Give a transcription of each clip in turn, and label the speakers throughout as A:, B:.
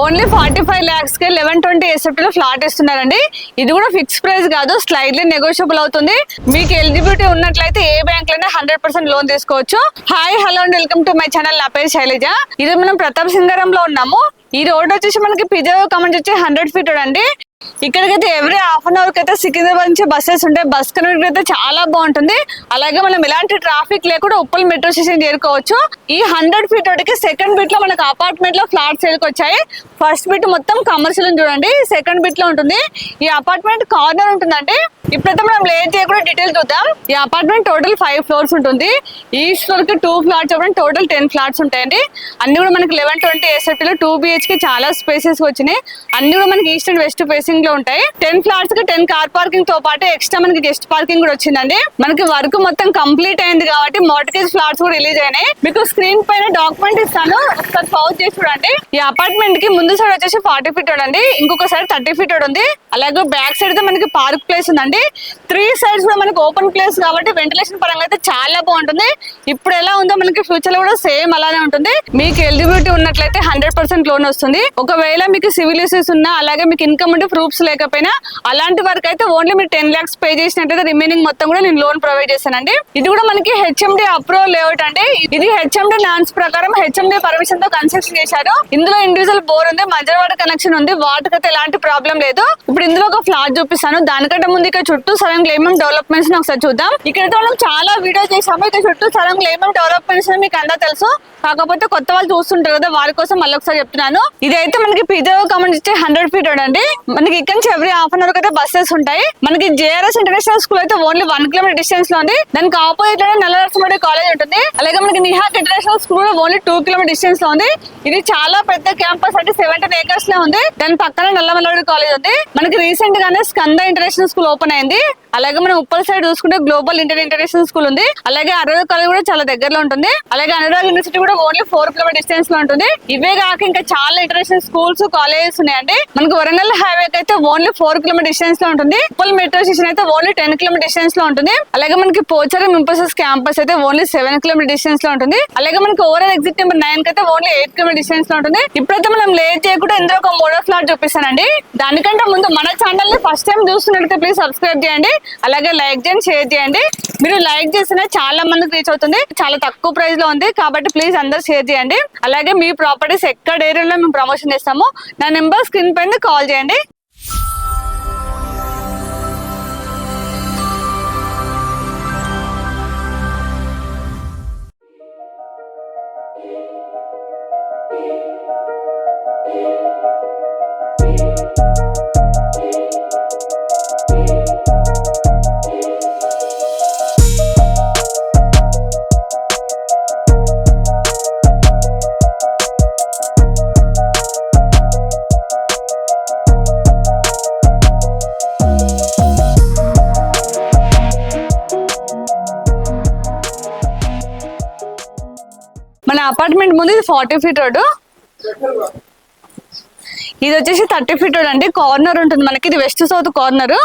A: Only forty five ల్యాక్స్కి eleven twenty S F T లో flat ఇస్తున్నారండి. ఇది కూడా ఫిక్స్ ప్రైస్ కాదు స్లైడ్లీ నెగోషియబుల్ అవుతుంది. మీకు ఎలిజిబిలిటీ ఉన్నట్లయితే ఏ బ్యాంక్లోనే హండ్రెడ్ పర్సెంట్ లోన్ తీసుకోవచ్చు. Hi hello and welcome to my channel. నా పేరు శైలజ. ఇది మనం ప్రతాప్ సింగారంలో ఉన్నాము. ఈ రోడ్ వచ్చేసి మనకి పిజో కమెంట్ వచ్చి హండ్రెడ్ ఫీట్ అండి. ఇక్కడికైతే ఎవ్రీ హాఫ్ అన్ అవర్ అయితే సికింద్రాబాద్ నుంచి బస్సెస్ ఉంటాయి. బస్ కనెక్ట్ అయితే చాలా బాగుంటుంది. అలాగే మనం ఎలాంటి ట్రాఫిక్ లేకుండా ఉప్పల్ మెట్రో స్టేషన్ చేరుకోవచ్చు. ఈ హండ్రెడ్ ఫీట్ ఒకటికి సెకండ్ బిట్లో మనకి అపార్ట్మెంట్లో ఫ్లాట్స్ చేరుకొచ్చాయి ఫస్ట్ బిట్ మొత్తం కమర్షియల్ చూడండి. సెకండ్ బిట్లో ఉంటుంది. ఈ అపార్ట్మెంట్ కార్నర్ ఉంటుందండి. ఇప్పుడైతే మనం లేట్ చేయకుండా డీటెయిల్ చూద్దాం. ఈ అపార్ట్మెంట్ టోటల్ ఫైవ్ ఫ్లోర్స్ ఉంటుంది. ఈస్ట్ ఫ్లోర్కి టూ ఫ్లాట్స్ చూడండి టోటల్ టెన్ ఫ్లాట్స్ ఉంటాయండి. అన్ని కూడా మనకి eleven twenty S F T లో టూ బిహెచ్కే చాలా స్పేసెస్ వచ్చినాయి. అన్ని కూడా మనకి ఈస్ట్ అండ్ వెస్ట్ ఫేసింగ్లో ఉంటాయి. టెన్ ఫ్లాట్స్కి టెన్ కార్ పార్కింగ్తో పాటు ఎక్స్ట్రా మనకి గెస్ట్ పార్కింగ్ కూడా వచ్చిందండి. మనకి వర్క్ మొత్తం కంప్లీట్ అయింది కాబట్టి మోటకేజ్ ఫ్లాట్స్ కూడా రిలీజ్ అయినాయి. మీకు స్క్రీన్ పైన డాక్యుమెంట్ ఇస్తాను. ఒకసారి పౌజ్ చేసి చూడండి. ఈ అపార్ట్మెంట్కి ముందు సైడ్ వచ్చేసి ఫార్టీ ఫీట్ అండి ఇంకొక సైడ్ థర్టీ ఫీట్ ఉంది అలాగే బ్యాక్ సైడ్ మనకి పార్క్ ప్లేస్ ఉందండి. త్రీ సైడ్స్లో మనకి ఓపెన్ ప్లేస్ కాబట్టి వెంటిలేషన్ పరంగా అయితే చాలా బాగుంటుంది. ఇప్పుడు ఎలా ఉందో మనకి ఫ్యూచర్లో కూడా సేమ్ అలానే ఉంటుంది. మీకు ఎలిజిబిలిటీ ఉన్నట్లయితే హండ్రెడ్ పర్సెంట్ లోన్ వస్తుంది. ఒకవేళ మీకు సివిల్ ఇష్యూస్ ఉన్నా అలాగే మీకు ఇన్కమ్ ఉంటే ప్రూఫ్స్ లేకపోయినా అలాంటి వరకు అయితే ఓన్లీ మీరు టెన్ లాక్స్ పే చేసినట్టయితే రిమైనింగ్ మొత్తం కూడా నేను లోన్ ప్రొవైడ్ చేశానండి ఇది కూడా మనకి హెచ్ఎండి అప్రూవల్ లేఅవుట్ అండి. ఇది హెచ్ఎండి లాన్స్ ప్రకారం హెచ్ఎండి పర్మిషన్తో కన్స్ట్రక్షన్ చేశారు. ఇందులో ఇండివిజువల్ బోర్ ఉంది మధ్యవాడ కనెక్షన్ ఉంది. వాటికైతే ఎలాంటి ప్రాబ్లం లేదు. ఇప్పుడు ఇందులో ఒక ఫ్లాట్ చూపిస్తాను. దానికంటే ముందు ఇక్కడ చుట్టూ సడన్ ఏమేమి డెవలప్మెంట్స్ని ఒకసారి చూద్దాం. ఇక్కడ మనం చాలా వీడియో చేసాము ఇక్కడ చుట్టూ సరం ఏమేమి డెవలప్మెంట్స్ మీకు అంతా తెలుసు. కాకపోతే కొత్త వాళ్ళు చూస్తుంటారు కదా వారి కోసం మళ్ళీ ఒకసారి చెప్తున్నాను. ఇదైతే మనకి పిజో కమ్యూనిటీ హండ్రెడ్ ఫీట్ అండి. మనకి ఇక్కడ నుంచి ఎవ్రీ హాఫ్ అన్ అవర్ అయితే బస్సెస్ ఉంటాయి. మనకి జేఆర్ఎస్ ఇంటర్నేషనల్ స్కూల్ అయితే ఓన్లీ వన్ కిలోమీటర్ డిస్టెన్స్లో ఉంది. దానికి ఆపోజిట్లోనే నల్లరసమడి కాలేజ్ ఉంటుంది. అలాగే మనకి నిహాక్ international school only two kilometer డిస్టెన్స్లో ఉంది. ఇది చాలా పెద్ద క్యాంపస్ అంటే సెవెంటీన్ ఏకర్స్లో ఉంది. దాని పక్కన నల్లమల్లడి కాలేజ్ ఉంది. మనకి రీసెంట్ గానే స్కంద ఇంటర్నేషనల్ స్కూల్ ఓపెన్ అయింది అలాగే మనం ఉప్పల్ సైడ్ చూసుకుంటే గ్లోబల్ ఇంటర్ ఇంటర్నేషనల్ స్కూల్ ఉంది. అలాగే అనురాగ్ కాలేజ్ కూడా చాలా దగ్గరలో ఉంటుంది. అలాగే అనురాగ్ యూనివర్సిటీ కూడా ఓన్లీ ఫోర్ కిలోమీటర్ డిస్టెన్స్లో ఉంటుంది. ఇవే కాక ఇంకా చాలా ఇంటర్నేషనల్ స్కూల్స్ కాలేజెస్ ఉన్నాయండి. మనకి వరంగల్ హైవే అయితే ఓన్లీ ఫోర్ కిలోమీటర్ డిస్టెన్స్లో ఉంటుంది. ఉప్పల్ మెట్రో స్టేషన్ అయితే ఓన్లీ టెన్ కిలోమీటర్ డిస్టెన్స్లో ఉంటుంది. అలాగే మనకి పోచారం ఇంపసెస్ క్యాంపస్ అయితే ఓన్లీ సెవెన్ కిలోమీటర్ డిస్టెన్స్లో ఉంటుంది. అలాగే మనకి ఓవరాల్ ఎగ్జిట్ నెంబర్ నైన్కి అయితే ఓన్లీ ఎయిట్ కిలోమీటర్ డిస్టెన్స్లో ఉంటుంది. ఇప్పుడైతే మనం లేట్ చేయకుండా ఇందులో ఒక మోడల్ ఫ్లాట్ చూపిస్తానండి. దానికంటే ముందు మన ఛానల్ని ఫస్ట్ టైం చూస్తున్నట్లయితే ప్లీజ్ సబ్స్క్రైబ్ చేయండి అలాగే లైక్ చేయండి షేర్ చేయండి. మీరు లైక్ చేసిన చాలా మందికి రీచ్ అవుతుంది. చాలా తక్కువ ప్రైస్లో ఉంది కాబట్టి ప్లీజ్ అందరు షేర్ చేయండి. అలాగే మీ ప్రాపర్టీస్ ఎక్కడ ఏరియాలో మేము ప్రమోషన్ చేస్తాము నా నెంబర్ స్క్రీన్ పైన కాల్ చేయండి. నా అపార్ట్మెంట్ ముందు ఇది ఫార్టీ ఫీట్ రోడ్ ఇది వచ్చేసి థర్టీ ఫీట్ రోడ్ అండి. కార్నర్ ఉంటుంది మనకి. ఇది వెస్ట్ సౌత్ కార్నర్.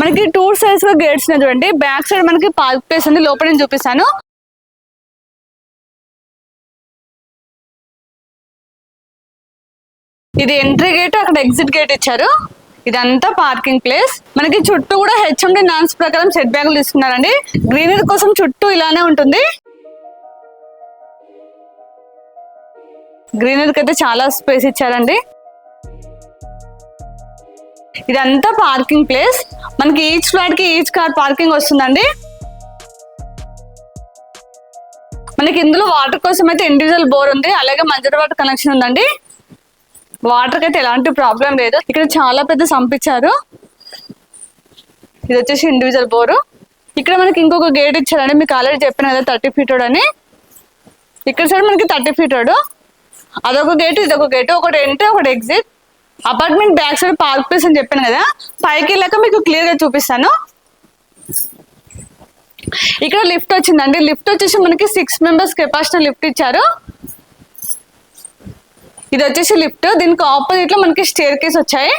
A: మనకి టూ సైడ్స్లో గేట్స్ చూడండి. బ్యాక్ సైడ్ మనకి పార్క్ ప్లేస్ ఉంది. లోపల నేను చూపిస్తాను. ఇది ఎంట్రీ గేట్ అక్కడ ఎగ్జిట్ గేట్ ఇచ్చారు. ఇదంతా పార్కింగ్ ప్లేస్. మనకి చుట్టూ కూడా హెచ్ఎండి నాన్స్ ప్రకారం సెట్ బ్యాగులు తీసుకున్నారండి. గ్రీనరీ కోసం చుట్టూ ఇలానే ఉంటుంది. గ్రీనరీకి అయితే చాలా స్పేస్ ఇచ్చారండి. ఇదంతా పార్కింగ్ ప్లేస్. మనకి ఈచ్ ఫ్లాట్కి ఈచ్ కార్ పార్కింగ్ వస్తుందండి. మనకి ఇందులో వాటర్ కోసం అయితే ఇండివిజువల్ బోర్ ఉంది. అలాగే మంజర్ వాటర్ కనెక్షన్ ఉందండి. వాటర్ అయితే ఎలాంటి ప్రాబ్లం లేదు. ఇక్కడ చాలా పెద్ద సంపించారు ఇది వచ్చేసి ఇండివిజువల్ బోరు ఇక్కడ మనకి ఇంకొక గేట్ ఇచ్చారండి. మీకు ఆల్రెడీ చెప్పిన కదా థర్టీ ఫీట్ అని. ఇక్కడ సైడ్ మనకి థర్టీ ఫీట్ అదొక గేట్ ఇదొక గేట్ ఒకటి ఎంట్రీ ఒకటి exit apartment back side park place అని చెప్పాను కదా. పైకి వెళ్ళాక మీకు క్లియర్గా చూపిస్తాను. ఇక్కడ లిఫ్ట్ వచ్చిందండి. లిఫ్ట్ వచ్చేసి మనకి సిక్స్ మెంబర్స్ కెపాసిటీ లిఫ్ట్ ఇచ్చారు. ఇది వచ్చేసి లిఫ్ట్. దీనికి ఆపోజిట్లో మనకి స్టేర్ కేస్ వచ్చాయి.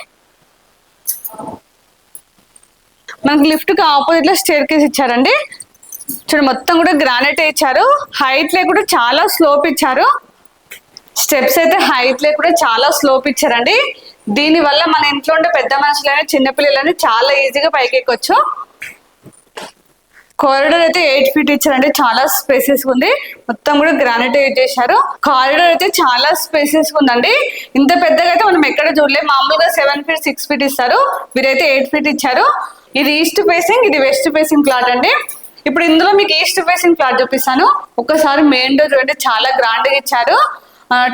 A: మనకి లిఫ్ట్కి ఆపోజిట్లో స్టేర్ కేస్ ఇచ్చారండి. చూడండి మొత్తం కూడా గ్రానైట్ ఇచ్చారు. హైట్ లే కూడా చాలా స్లోప్ ఇచ్చారు. స్టెప్స్ అయితే హైట్ లే కూడా చాలా స్లోప్ ఇచ్చారండి. దీని వల్ల మన ఇంట్లో ఉండే పెద్ద మనుషులైనా చిన్నపిల్లలని చాలా ఈజీగా పైకి ఎక్కొచ్చు కారిడోర్ అయితే ఎయిట్ ఫీట్ ఇచ్చారండి. చాలా స్పేసెస్ ఉంది. మొత్తం కూడా గ్రానైట్ యూజ్ చేశారు. కారిడోర్ అయితే చాలా స్పేసెస్ ఉందండి. ఇంత పెద్దగా అయితే మనం ఎక్కడ చూడలేదు మామూలుగా సెవెన్ ఫీట్ సిక్స్ ఫీట్ ఇస్తారు. వీరైతే ఎయిట్ ఫీట్ ఇచ్చారు. ఇది ఈస్ట్ ఫేసింగ్ ఇది వెస్ట్ ఫేసింగ్ ప్లాట్ అండి. ఇప్పుడు ఇందులో మీకు ఈస్ట్ ఫేసింగ్ ప్లాట్ చూపిస్తాను. ఒకసారి మెయిన్ డోర్ చూడండి. చాలా గ్రాండ్గా ఇచ్చారు.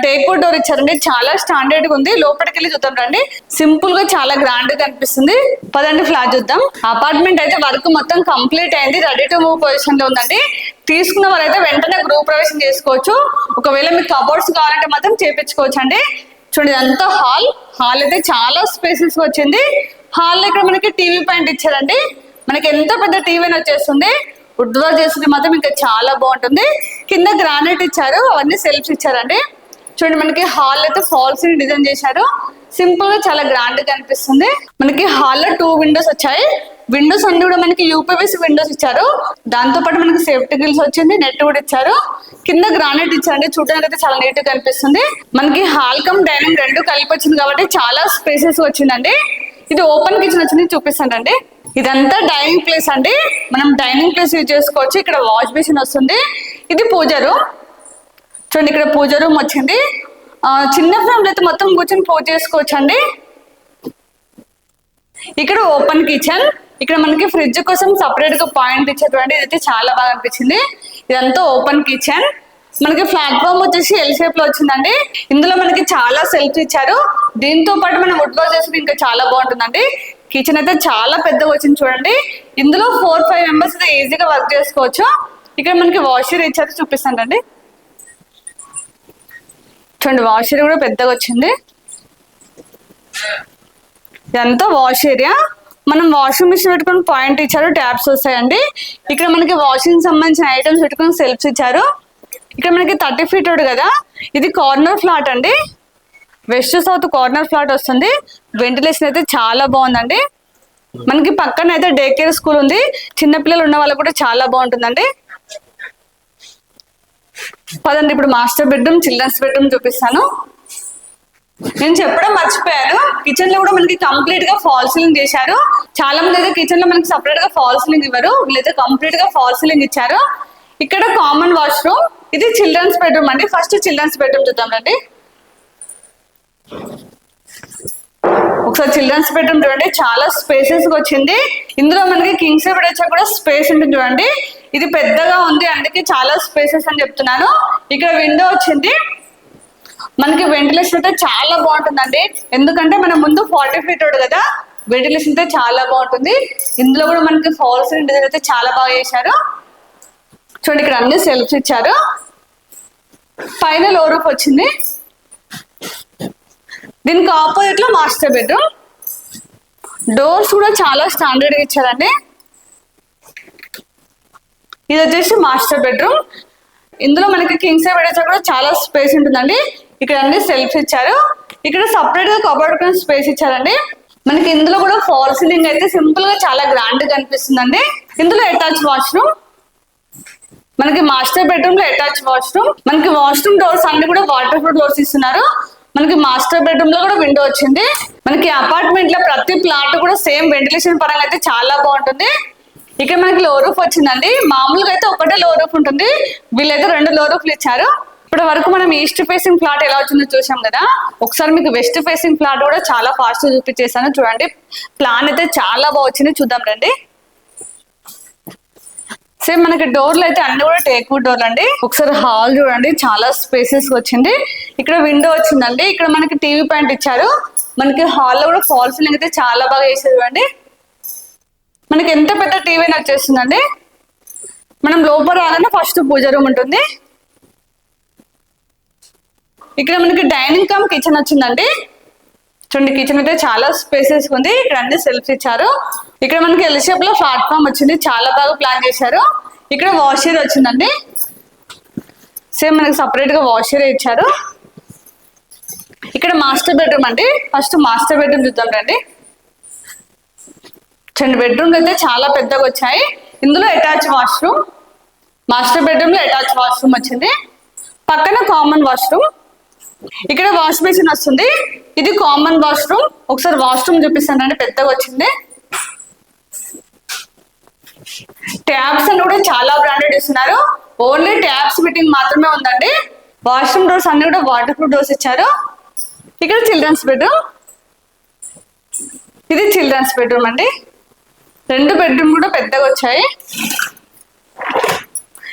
A: టేక్ వుడ్ డోర్ ఇచ్చారండి. చాలా స్టాండర్డ్గా ఉంది. లోపలికి వెళ్ళి చూద్దాం రండి. సింపుల్గా చాలా గ్రాండ్గా కనిపిస్తుంది. పదండి ఫ్లాట్ చూద్దాం. అపార్ట్మెంట్ అయితే వర్క్ మొత్తం కంప్లీట్ అయింది. రెడీ టు మూవ్ పొజిషన్లో ఉందండి. తీసుకున్న వాళ్ళైతే వెంటనే గృహ ప్రవేశం చేసుకోవచ్చు. ఒకవేళ మీకు కబోర్డ్స్ కావాలంటే మాత్రం చేపించుకోవచ్చు అండి చూడండి ఇదంతా హాల్ హాల్ అయితే చాలా స్పేసెస్ వచ్చింది. హాల్ ఇక్కడ మనకి టీవీ పాయింట్ ఇచ్చారండి. మనకి ఎంత పెద్ద టీవీ అని వచ్చేస్తుంది. వుడ్ వర్క్ చేస్తుంది మాత్రం ఇంకా చాలా బాగుంటుంది. కింద గ్రానైట్ ఇచ్చారు. అవన్నీ సెల్ఫ్స్ ఇచ్చారండి. చూడండి మనకి హాల్ అయితే ఫాల్స్ని డిజైన్ చేశారు. సింపుల్గా చాలా గ్రాండ్గా అనిపిస్తుంది మనకి హాల్లో టూ విండోస్ వచ్చాయి. విండోస్ అన్ని కూడా మనకి యూపీవీస్ విండోస్ ఇచ్చారు. దాంతో పాటు మనకి సేఫ్టీ గిల్స్ వచ్చింది నెట్ కూడా ఇచ్చారు. కింద గ్రానైట్ ఇచ్చారండి. చూడడానికి అయితే చాలా నీట్గా కనిపిస్తుంది. మనకి హాల్ కమ్ డైనింగ్ రెండు కలిపి వచ్చింది కాబట్టి చాలా స్పేసెస్ వచ్చిందండి. ఇది ఓపెన్ కిచెన్ వచ్చింది చూపిస్తానండి. ఇదంతా డైనింగ్ ప్లేస్ అండి. మనం డైనింగ్ ప్లేస్ యూజ్ చేసుకోవచ్చు. ఇక్కడ వాష్ బేసిన్ వస్తుంది. ఇది పూజ రూమ్ చూడండి ఇక్కడ పూజ రూమ్ వచ్చింది. చిన్న ఫ్యామిలీ అయితే మొత్తం కూర్చొని పూజ చేసుకోవచ్చు అండి ఇక్కడ ఓపెన్ కిచెన్. ఇక్కడ మనకి ఫ్రిడ్జ్ కోసం సపరేట్గా పాయింట్ ఇచ్చేటువంటి ఇదైతే చాలా బాగా అనిపించింది. ఇదంతా ఓపెన్ కిచెన్. మనకి ప్లాట్ఫామ్ వచ్చేసి ఎల్ షేప్లో వచ్చిందండి. ఇందులో మనకి చాలా సెల్ఫ్ ఇచ్చారు. దీంతో పాటు మనం వుడ్ వర్క్ చేస్తే ఇంకా చాలా బాగుంటుందండి. కిచెన్ అయితే చాలా పెద్దగా వచ్చింది చూడండి. ఇందులో ఫోర్ ఫైవ్ మెంబర్స్ అయితే ఈజీగా వర్క్ చేసుకోవచ్చు. ఇక్కడ మనకి వాషర్ ఇచ్చారు చూపిస్తానండి. చూడండి వాషర్ కూడా పెద్దగా వచ్చింది. ఇదంతా వాష్ ఏరియా మనం వాషింగ్ మిషన్ పెట్టుకుని పాయింట్ ఇచ్చారు ట్యాప్స్ వస్తాయండి. ఇక్కడ మనకి వాషింగ్ సంబంధించిన ఐటమ్స్ పెట్టుకుని సెల్ఫ్స్ ఇచ్చారు. ఇక్కడ మనకి థర్టీ ఫీట్ కదా. ఇది కార్నర్ ఫ్లాట్ అండి. వెస్ట్ సౌత్ కార్నర్ ఫ్లాట్ వస్తుంది. వెంటిలేషన్ అయితే చాలా బాగుందండి. మనకి పక్కన అయితే డే కేర్ స్కూల్ ఉంది చిన్నపిల్లలు ఉన్న వాళ్ళకి కూడా చాలా బాగుంటుందండి. పదండి ఇప్పుడు మాస్టర్ బెడ్రూమ్ చిల్డ్రన్స్ బెడ్రూమ్ చూపిస్తాను. నేను చెప్పడం మర్చిపోయాను. కిచెన్లో కూడా మనకి కంప్లీట్గా ఫాల్ సీలింగ్ చేశారు. చాలా మంది అయితే కిచెన్లో మనకి సపరేట్గా ఫాల్ సీలింగ్ ఇవ్వరు. వీళ్ళైతే కంప్లీట్గా ఫాల్ సీలింగ్ ఇచ్చారు. ఇక్కడ కామన్ వాష్రూమ్ ఇది చిల్డ్రన్స్ బెడ్రూమ్ అండి. ఫస్ట్ చిల్డ్రన్స్ బెడ్రూమ్ చూద్దాం రండి. ఒకసారి చిల్డ్రన్స్ బెడ్రూమ్ చూడండి. చాలా స్పేసెస్ వచ్చింది. ఇందులో మనకి కింగ్ సైడ్ వచ్చా కూడా స్పేస్ ఉంటుంది చూడండి. ఇది పెద్దగా ఉంది అందుకే చాలా స్పేసెస్ అని చెప్తున్నాను. ఇక్కడ విండో వచ్చింది. మనకి వెంటిలేషన్ అయితే చాలా బాగుంటుందండి. ఎందుకంటే మనం ముందు ఫార్టీ ఫీట్ కదా వెంటిలేషన్ అయితే చాలా బాగుంటుంది. ఇందులో కూడా మనకి ఫాల్స్ డిజైన్ అయితే చాలా బాగా చేశారు. చూడండి ఇక్కడ అన్ని సెల్ఫ్స్ ఇచ్చారు. పైన లో రూఫ్ వచ్చింది. దీనికి ఆపోజిట్లో మాస్టర్ బెడ్రూమ్ డోర్స్ కూడా చాలా స్టాండర్డ్ ఇచ్చారండి. ఇది వచ్చేసి మాస్టర్ బెడ్రూమ్. ఇందులో మనకి కింగ్ సైడ్ బెడ్ కూడా చాలా స్పేస్ ఉంటుందండి. ఇక్కడ అన్ని సెల్ఫ్ ఇచ్చారు. ఇక్కడ సపరేట్గా కబోర్డ్ స్పేస్ ఇచ్చారండి. మనకి ఇందులో కూడా ఫాల్ సీలింగ్ అయితే సింపుల్గా చాలా గ్రాండ్గా కనిపిస్తుందండి. ఇందులో అటాచ్ వాష్రూమ్. మనకి మాస్టర్ బెడ్రూమ్లో అటాచ్ వాష్రూమ్. మనకి వాష్రూమ్ డోర్స్ అన్ని కూడా వాటర్ ప్రూఫ్ డోర్స్ ఇస్తున్నారు. మనకి మాస్టర్ బెడ్రూమ్లో కూడా విండో వచ్చింది. మనకి అపార్ట్మెంట్లో ప్రతి ప్లాట్ కూడా సేమ్ వెంటిలేషన్ పరంగా అయితే చాలా బాగుంటుంది. ఇక్కడ మనకి లో రూఫ్ వచ్చిందండి. మామూలుగా అయితే ఒకటే లో రూఫ్ ఉంటుంది. వీళ్ళైతే రెండు లో రూఫ్లు ఇచ్చారు. ఇప్పటి వరకు మనం ఈస్ట్ ఫేసింగ్ ప్లాట్ ఎలా వచ్చిందో చూసాం కదా. ఒకసారి మీకు వెస్ట్ ఫేసింగ్ ప్లాట్ కూడా చాలా ఫాస్ట్ చూపించేసాను చూడండి. ప్లాన్ అయితే చాలా బాగా వచ్చింది. చూద్దాం రండి. సేమ్ మనకి డోర్లు అయితే అన్ని కూడా టేక్ డోర్లు అండి. ఒకసారి హాల్ చూడండి. చాలా స్పేసెస్ వచ్చింది. ఇక్కడ విండో వచ్చిందండి. ఇక్కడ మనకి టీవీ పాయింట్ ఇచ్చారు. మనకి హాల్లో కూడా ఫాల్ సీలింగ్ అయితే చాలా బాగా వేసేది చూడండి. మనకి ఎంత పెద్ద టీవీ వచ్చేస్తుందండి మనం లోపల రాగానే ఫస్ట్ పూజ రూమ్ ఉంటుంది. ఇక్కడ మనకి డైనింగ్ కమ్ కిచెన్ వచ్చిందండి. చూడండి కిచెన్ అయితే చాలా స్పేసెస్ ఉంది. ఇక్కడ అన్ని సెల్ఫ్ ఇచ్చారు. ఇక్కడ మనకి ఎల్ షేప్లో ప్లాట్ఫామ్ వచ్చింది. చాలా బాగా ప్లాన్ చేశారు. ఇక్కడ వాషర్ వచ్చిందండి. సేమ్ మనకి సపరేట్గా వాషర్ ఇచ్చారు. ఇక్కడ మాస్టర్ బెడ్రూమ్ అండి. ఫస్ట్ మాస్టర్ బెడ్రూమ్ చూద్దాం రండి. రెండు బెడ్రూమ్ అయితే చాలా పెద్దగా వచ్చాయి. ఇందులో అటాచ్ వాష్రూమ్ మాస్టర్ బెడ్రూమ్లో అటాచ్ వాష్రూమ్ వచ్చింది. పక్కన కామన్ వాష్రూమ్ ఇక్కడ వాష్ బేసిన్ వస్తుంది. ఇది కామన్ వాష్రూమ్ ఒకసారి వాష్రూమ్ చూపిస్తానండి పెద్దగా వచ్చింది. ట్యాబ్స్ అని కూడా చాలా బ్రాండెడ్ ఇస్తున్నారు. ఓన్లీ ట్యాబ్స్ ఫిట్టింగ్ మాత్రమే ఉందండి. వాష్రూమ్ డోర్స్ అన్ని కూడా వాటర్ ప్రూఫ్ డోర్స్ ఇచ్చారు. ఇక్కడ చిల్డ్రన్స్ బెడ్రూమ్ ఇది చిల్డ్రన్స్ బెడ్రూమ్ అండి. రెండు బెడ్రూమ్ కూడా పెద్దగా వచ్చాయి.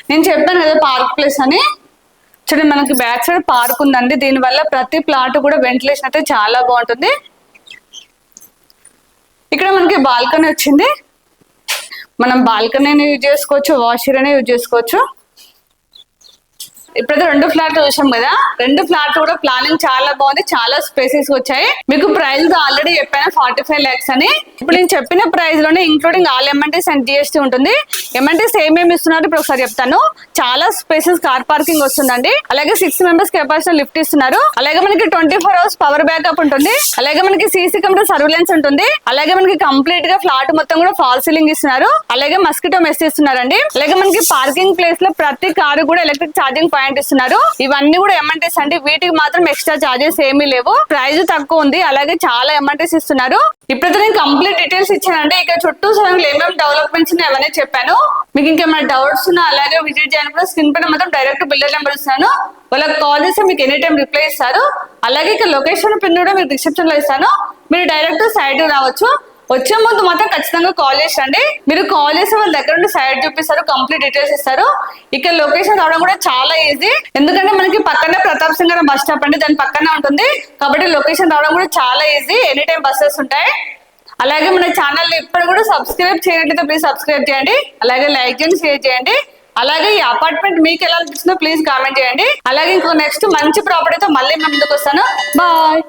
A: నేను చెప్పాను కదా పార్క్ ప్లేస్ అని. చూడండి మనకి బ్యాక్ సైడ్ పార్క్ ఉందండి. దీనివల్ల ప్రతి ప్లాట్ కూడా వెంటిలేషన్ అయితే చాలా బాగుంటుంది. ఇక్కడ మనకి బాల్కనీ వచ్చింది. మనం బాల్కనీని యూజ్ చేసుకోవచ్చు వాషర్ అనే యూజ్ చేసుకోవచ్చు. ఇప్పుడైతే రెండు ఫ్లాట్ చూసాం కదా. రెండు ఫ్లాట్ కూడా ప్లానింగ్ చాలా బాగుంది. చాలా స్పేసెస్ వచ్చాయి. మీకు ప్రైస్ ఆల్రెడీ చెప్పాను ఫార్టీ ఫైవ్ ల్యాక్స్ అని. ఇప్పుడు నేను చెప్పిన ప్రైస్లోనే including all amenities and GST ఉంటుంది. ఎంఎన్టీస్ ఏమేమి ఇస్తున్నారు? ఇప్పుడు ఒకసారి చెప్తాను. చాలా స్పేసెస్ కార్ పార్కింగ్ వస్తుందండి. అలాగే సిక్స్ మెంబర్స్ కెపాసిటీ లిఫ్ట్ ఇస్తున్నారు. అలాగే మనకి twenty four hours power backup ఉంటుంది. అలాగే మనకి సీసీ కెమెరా సర్వీలెన్స్ ఉంటుంది. అలాగే మనకి కంప్లీట్గా ఫ్లాట్ మొత్తం కూడా ఫాల్ సీలింగ్ ఇస్తున్నారు. అలాగే మస్కిటో మెస్ ఇస్తున్నారండి. అలాగే మనకి పార్కింగ్ ప్లేస్లో ప్రతి కారు కూడా ఎలక్ట్రిక్ ఛార్జింగ్ పాయింట్ ఇస్తున్నారు ఇవన్నీ కూడా ఎంఎన్టీస్ అండి. వీటికి మాత్రం ఎక్స్ట్రా చార్జెస్ ఏమీ లేవు. ప్రైస్ తక్కువ ఉంది. అలాగే చాలా ఎంఎన్టీస్ ఇస్తున్నారు. ఇప్పుడైతే నేను కంప్లీట్ డీటెయిల్స్ ఇచ్చానండి. ఇక చుట్టూ సగంలో ఏమేమి డెవలప్మెంట్స్ ఉన్నాయి అవన్నీ చెప్పాను. మీకు ఇంకేమైనా డౌట్స్ ఉన్నా అలాగే విజిట్ చేయడానికి స్క్రీన్ పైన మాత్రం డైరెక్ట్ బిల్డర్ నెంబర్ ఇస్తాను. వాళ్ళకి కాల్ చేస్తే మీకు ఎనీ టైం రిప్లై ఇస్తారు. అలాగే ఇక్కడ లొకేషన్ పిన్ కూడా మీకు డిస్క్రిప్షన్లో ఇస్తాను. మీరు డైరెక్ట్ సైడ్ రావచ్చు. వచ్చే ముందు మాత్రం ఖచ్చితంగా కాల్ చేసి మీరు కాల్ చేసి వాళ్ళ దగ్గర నుండి సైడ్ చూపిస్తారు కంప్లీట్ డీటెయిల్స్ ఇస్తారు. ఇక్కడ లొకేషన్ రావడం కూడా చాలా ఈజీ ఎందుకంటే మనకి పక్కనే ప్రతాప్ సింగర్ బస్ స్టాప్ అండి దాని పక్కనే ఉంటుంది. కాబట్టి లొకేషన్ రావడం కూడా చాలా ఈజీ ఎనీ టైం బస్సెస్ ఉంటాయి. అలాగే మన ఛానల్ ఇప్పుడు కూడా సబ్స్క్రైబ్ చేయనట్లయితే ప్లీజ్ సబ్స్క్రైబ్ చేయండి. అలాగే లైక్ చేయండి షేర్ చేయండి. అలాగే ఈ అపార్ట్మెంట్ మీకు ఎలా అనిపిస్తుందో ప్లీజ్ కామెంట్ చేయండి. అలాగే ఇంకో నెక్స్ట్ మంచి ప్రాపర్టీతో మళ్ళీ మేము ముందుకు వస్తాను. బాయ్